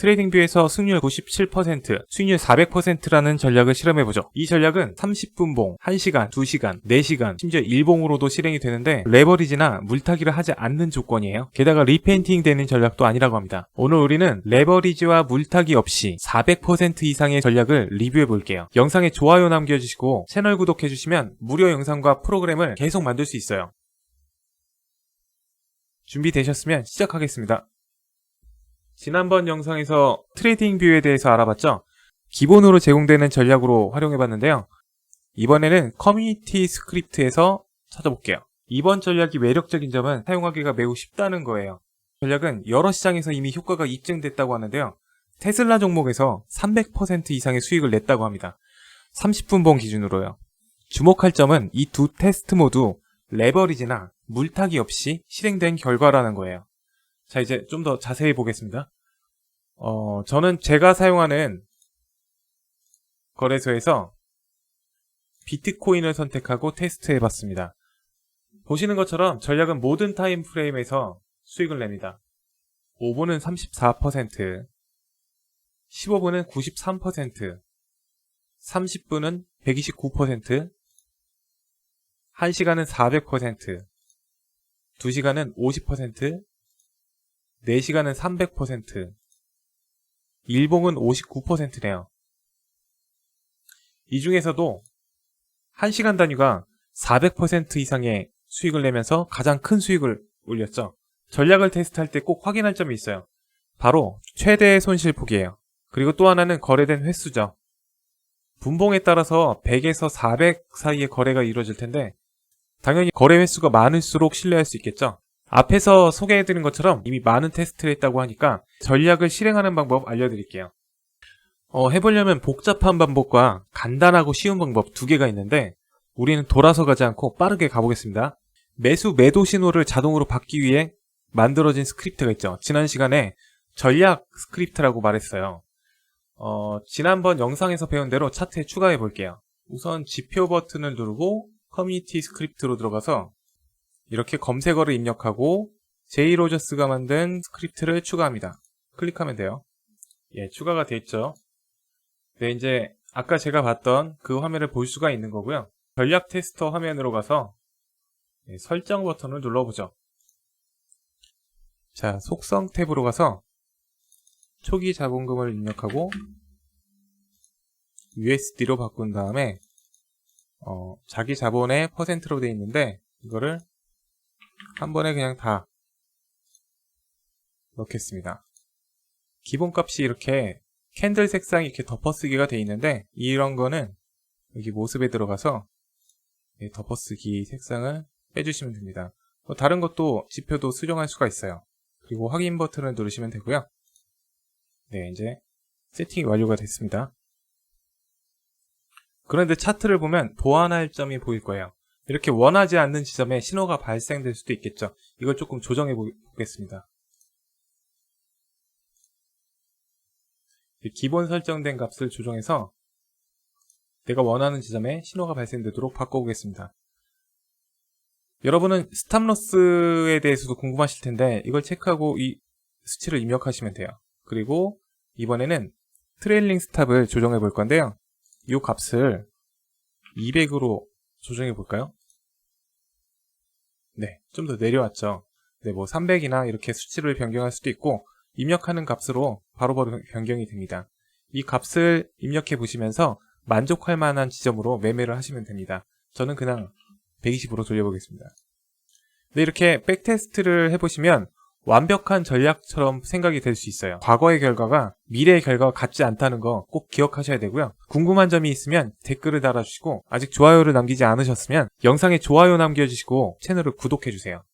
트레이딩 뷰에서 승률 97%, 수익률 400%라는 전략을 실험해보죠. 이 전략은 30분 봉, 1시간, 2시간, 4시간, 심지어 일봉으로도 실행이 되는데 레버리지나 물타기를 하지 않는 조건이에요. 게다가 리페인팅 되는 전략도 아니라고 합니다. 오늘 우리는 레버리지와 물타기 없이 400% 이상의 전략을 리뷰해볼게요. 영상에 좋아요 남겨주시고 채널 구독해주시면 무료 영상과 프로그램을 계속 만들 수 있어요. 준비되셨으면 시작하겠습니다. 지난번 영상에서 트레이딩 뷰에 대해서 알아봤죠? 기본으로 제공되는 전략으로 활용해봤는데요. 이번에는 커뮤니티 스크립트에서 찾아볼게요. 이번 전략이 매력적인 점은 사용하기가 매우 쉽다는 거예요. 전략은 여러 시장에서 이미 효과가 입증됐다고 하는데요. 테슬라 종목에서 300% 이상의 수익을 냈다고 합니다. 30분 봉 기준으로요. 주목할 점은 이 두 테스트 모두 레버리지나 물타기 없이 실행된 결과라는 거예요. 자, 이제 좀 더 자세히 보겠습니다. 어, 저는 제가 사용하는 거래소에서 비트코인을 선택하고 테스트 해 봤습니다. 보시는 것처럼 전략은 모든 타임 프레임에서 수익을 냅니다. 5분은 34%, 15분은 93%, 30분은 129%, 1시간은 400%, 2시간은 50%, 4시간은 300%, 일봉은 59%네요. 이 중에서도 1시간 단위가 400% 이상의 수익을 내면서 가장 큰 수익을 올렸죠. 전략을 테스트할 때 꼭 확인할 점이 있어요. 바로 최대의 손실 폭이에요. 그리고 또 하나는 거래된 횟수죠. 분봉에 따라서 100에서 400 사이의 거래가 이루어질 텐데 당연히 거래 횟수가 많을수록 신뢰할 수 있겠죠. 앞에서 소개해드린 것처럼 이미 많은 테스트를 했다고 하니까 전략을 실행하는 방법 알려드릴게요. 어, 해보려면 복잡한 방법과 간단하고 쉬운 방법 두 개가 있는데 우리는 돌아서 가지 않고 빠르게 가보겠습니다. 매수 매도 신호를 자동으로 받기 위해 만들어진 스크립트가 있죠. 지난 시간에 전략 스크립트라고 말했어요. 어, 지난번 영상에서 배운 대로 차트에 추가해 볼게요. 우선 지표 버튼을 누르고 커뮤니티 스크립트로 들어가서 이렇게 검색어를 입력하고 제이 로저스가 만든 스크립트를 추가합니다. 클릭하면 돼요. 예, 추가가 돼 있죠. 네, 이제 아까 제가 봤던 그 화면을 볼 수가 있는 거고요. 전략 테스터 화면으로 가서 예, 설정 버튼을 눌러보죠. 자, 속성 탭으로 가서 초기 자본금을 입력하고 USD로 바꾼 다음에 어, 자기 자본의 퍼센트로 되어 있는데 이거를 한 번에 그냥 다 넣겠습니다. 기본값이 이렇게 캔들 색상이 이렇게 덮어쓰기가 되어 있는데 이런 거는 여기 모습에 들어가서 예, 덮어쓰기 색상을 빼주시면 됩니다. 뭐 다른 것도 지표도 수정할 수가 있어요. 그리고 확인 버튼을 누르시면 되고요. 네, 이제 세팅이 완료가 됐습니다. 그런데 차트를 보면 보완할 점이 보일 거예요. 이렇게 원하지 않는 지점에 신호가 발생될 수도 있겠죠. 이걸 조금 조정해 보겠습니다. 기본 설정된 값을 조정해서 내가 원하는 지점에 신호가 발생되도록 바꿔보겠습니다. 여러분은 스탑로스에 대해서도 궁금하실 텐데 이걸 체크하고 이 수치를 입력하시면 돼요. 그리고 이번에는 트레일링 스탑을 조정해 볼 건데요. 이 값을 200으로 조정해 볼까요? 네, 좀 더 내려왔죠. 네, 뭐 300이나 이렇게 수치를 변경할 수도 있고 입력하는 값으로 바로 바로 변경이 됩니다. 이 값을 입력해 보시면서 만족할 만한 지점으로 매매를 하시면 됩니다. 저는 그냥 120으로 돌려보겠습니다. 네, 이렇게 백테스트를 해보시면 완벽한 전략처럼 생각이 될 수 있어요. 과거의 결과가 미래의 결과와 같지 않다는 거 꼭 기억하셔야 되고요. 궁금한 점이 있으면 댓글을 달아주시고 아직 좋아요를 남기지 않으셨으면 영상에 좋아요 남겨주시고 채널을 구독해주세요.